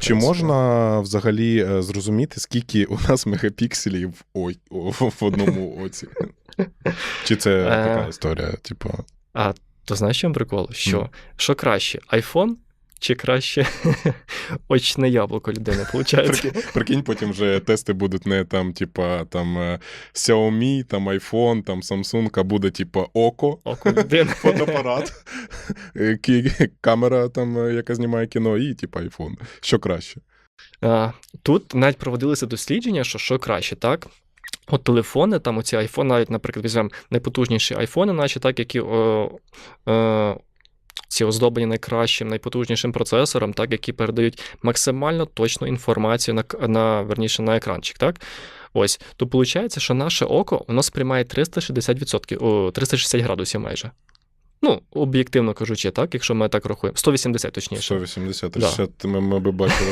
Чи можна взагалі е, зрозуміти, скільки у нас мегапікселів ой, о- в одному оці? Чи це Е. така історія? Типу, А то знаєш, чому прикол? Що, що краще, iPhone чи краще очне яблуко людини, виходить? прикинь, прикинь, потім вже тести будуть не там, типа, там е, Xiaomi, там iPhone, там Samsung, а буде типа око, Око людини. фотоапарат, камера, там, е, яка знімає кіно, і типа iPhone. Що краще? Тут навіть проводилися дослідження, що що краще, так? От телефони, там оці iPhone, навіть, наприклад, візьмемо найпотужніші айфони, наші, так, які о, е, ці оздоблені найкращим, найпотужнішим процесором, так, які передають максимально точну інформацію на, на верніше, на екранчик. Так? Ось, то виходить, що наше око воно сприймає 360%, о, 360 градусів майже. Ну, об'єктивно кажучи, так, якщо ми так рахуємо. 180 точніше. 180, Да. ми, ми би бачили,